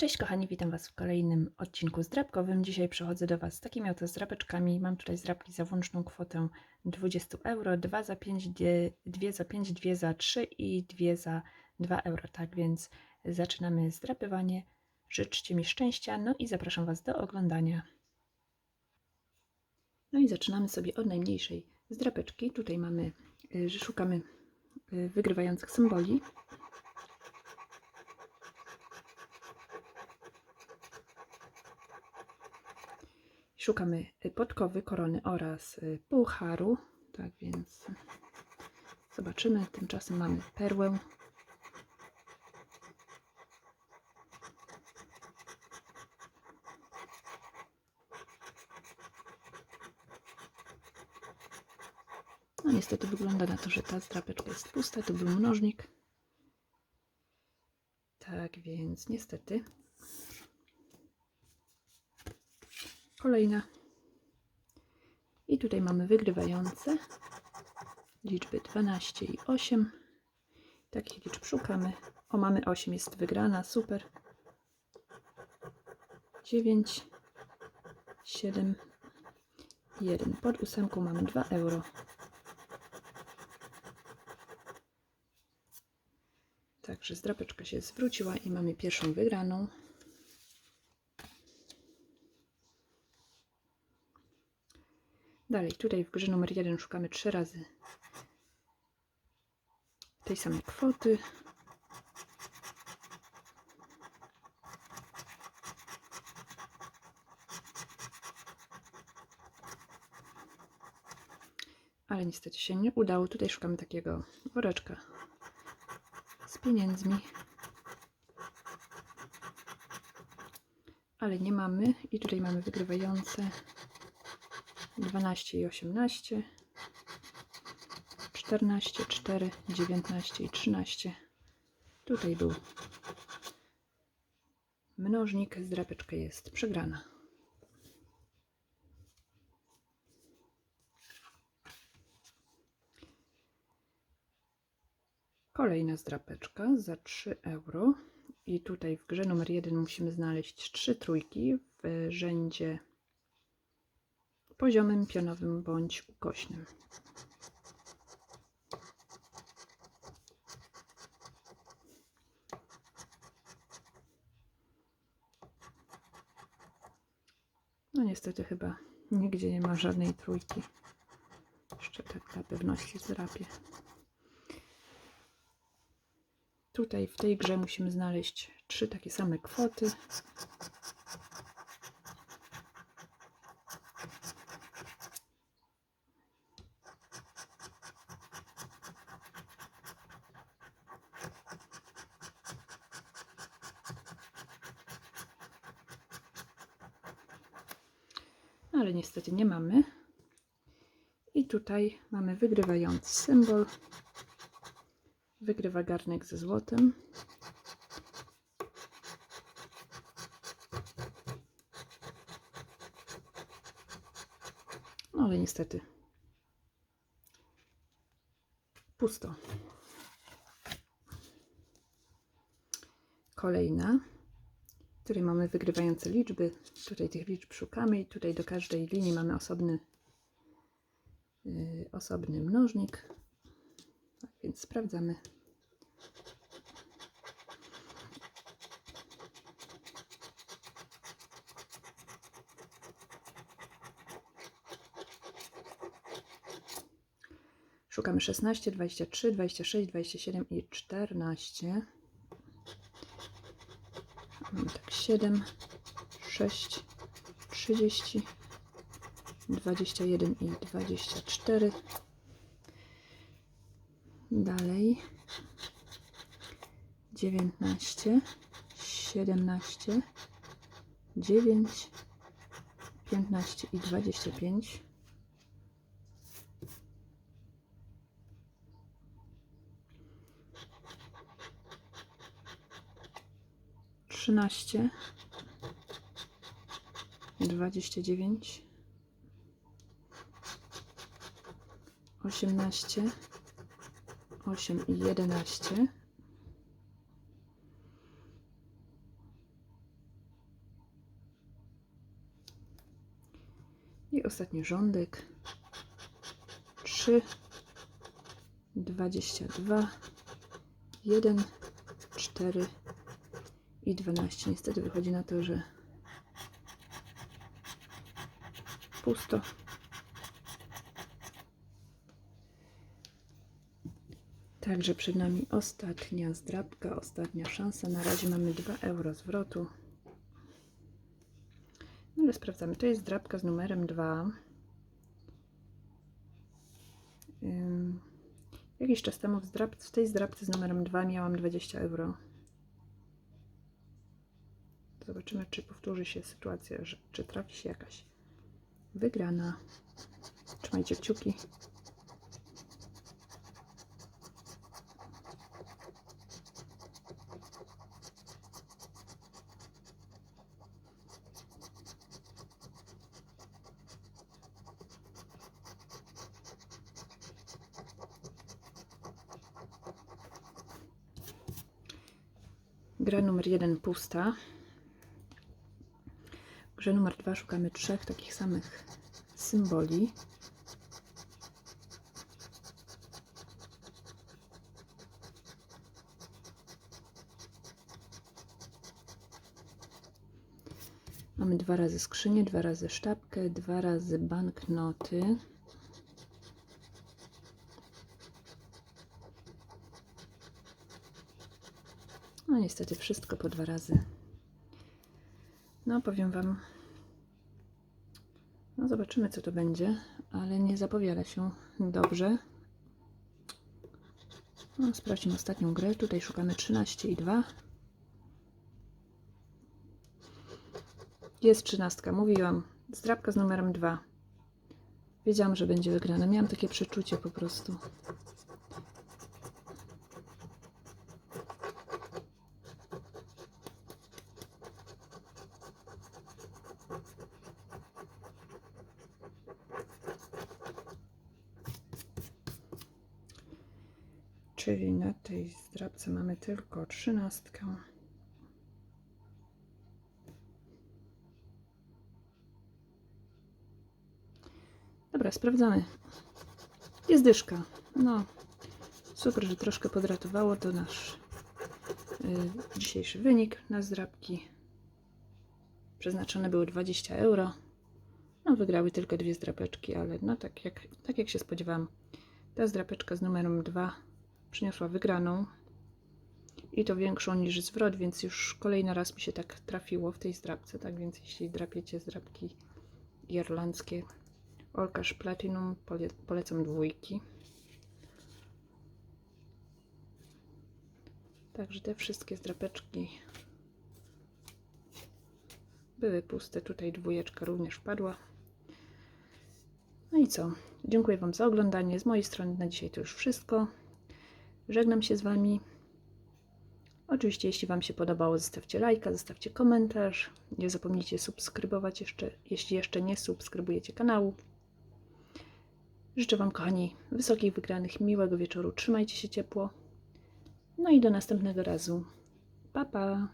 Cześć kochani, witam Was w kolejnym odcinku zdrabkowym. Dzisiaj przychodzę do Was z takimi oto zdrabeczkami. Mam tutaj zdrabki za włączną kwotę 20 euro, 2 za 5, 2 za 5, 2 za 3 i 2 za 2 euro. Tak więc zaczynamy zdrapywanie. Życzcie mi szczęścia, no i zapraszam Was do oglądania. No i zaczynamy sobie od najmniejszej zdrapeczki. Tutaj mamy, y, że szukamy y, wygrywających symboli. Szukamy y, podkowy, korony oraz y, pucharu. Tak więc zobaczymy. Tymczasem mamy perłę. No niestety wygląda na to, że ta zdrapeczka jest pusta. To był mnożnik. Tak więc niestety Kolejna. I tutaj mamy wygrywające liczby 12 i 8. Takich liczb szukamy. O, mamy 8, jest wygrana, super. 9, 7, 1. Pod ósemką mamy 2 euro. Także zdrapeczka się zwróciła i mamy pierwszą wygraną. Dalej, tutaj w grze numer 1 szukamy 3 razy tej samej kwoty. Ale niestety się nie udało. Tutaj szukamy takiego woreczka z pieniędzmi. Ale nie mamy. I tutaj mamy wygrywające 12 i 18, 14, 4, 19 i 13. Tutaj był mnożnik, zdrapeczka jest przegrana. Kolejna zdrapeczka za 3 euro. I tutaj w grze numer 1 musimy znaleźć 3 trójki w rzędzie poziomym, pionowym bądź ukośnym. No niestety chyba nigdzie nie ma żadnej trójki. Jeszcze tak dla pewności zrapię. Tutaj w tej grze musimy znaleźć trzy takie same kwoty. Ale niestety nie mamy. I tutaj mamy wygrywający symbol. Wygrywa garnek ze złotem. No ale niestety pusto. Kolejna której mamy wygrywające liczby. Tutaj tych liczb szukamy i tutaj do każdej linii mamy osobny, yy, osobny mnożnik. Tak więc sprawdzamy. Szukamy 16, 23, 26, 27 i 14. Mamy tak 7, 6, 30, 21 i 24. Dalej 19, 17, 9, 15 i 25. 13, 29, 18, 8 i 11. I ostatni rządek. 3, 22, 1, 4, i 12. Niestety wychodzi na to, że pusto. Także przed nami ostatnia zdrabka, ostatnia szansa. Na razie mamy 2 euro zwrotu. No ale sprawdzamy. To jest zdrabka z numerem 2. Ym, Jakiś czas temu w, zdrab, w tej zdrabce z numerem 2 miałam 20 euro. Zobaczymy, czy powtórzy się sytuacja, że, czy trafi się jakaś wygrana. Trzymajcie kciuki. Gra numer jeden pusta. Grze numer dwa szukamy trzech takich samych symboli. Mamy dwa razy skrzynię, dwa razy sztabkę, dwa razy banknoty. No niestety wszystko po dwa razy. No powiem Wam, no zobaczymy co to będzie, ale nie zapowiada się dobrze. No, sprawdźmy ostatnią grę. Tutaj szukamy 13 i 2. Jest 13, mówiłam. Zdrabka z numerem 2. Wiedziałam, że będzie wygrana. Miałam takie przeczucie po prostu. Czyli na tej zdrabce mamy tylko trzynastkę. Dobra, sprawdzamy. Jest dyszka. No, super, że troszkę podratowało. To nasz y, dzisiejszy wynik na zdrabki. Przeznaczone były 20 euro. No, wygrały tylko dwie zdrapeczki, ale no tak jak, tak jak się spodziewałam. Ta zdrapeczka z numerem 2 przyniosła wygraną. I to większą niż zwrot, więc już kolejny raz mi się tak trafiło w tej zdrabce, tak więc jeśli drapiecie zdrabki irlandzkie Olkasz Platinum pole, polecam dwójki. Także te wszystkie zdrapeczki były puste, tutaj dwójeczka również padła no i co, dziękuję Wam za oglądanie, z mojej strony na dzisiaj to już wszystko Żegnam się z Wami. Oczywiście, jeśli Wam się podobało, zostawcie lajka, zostawcie komentarz. Nie zapomnijcie subskrybować jeszcze, jeśli jeszcze nie subskrybujecie kanału. Życzę Wam, kochani, wysokich wygranych, miłego wieczoru. Trzymajcie się ciepło. No i do następnego razu. Pa, pa!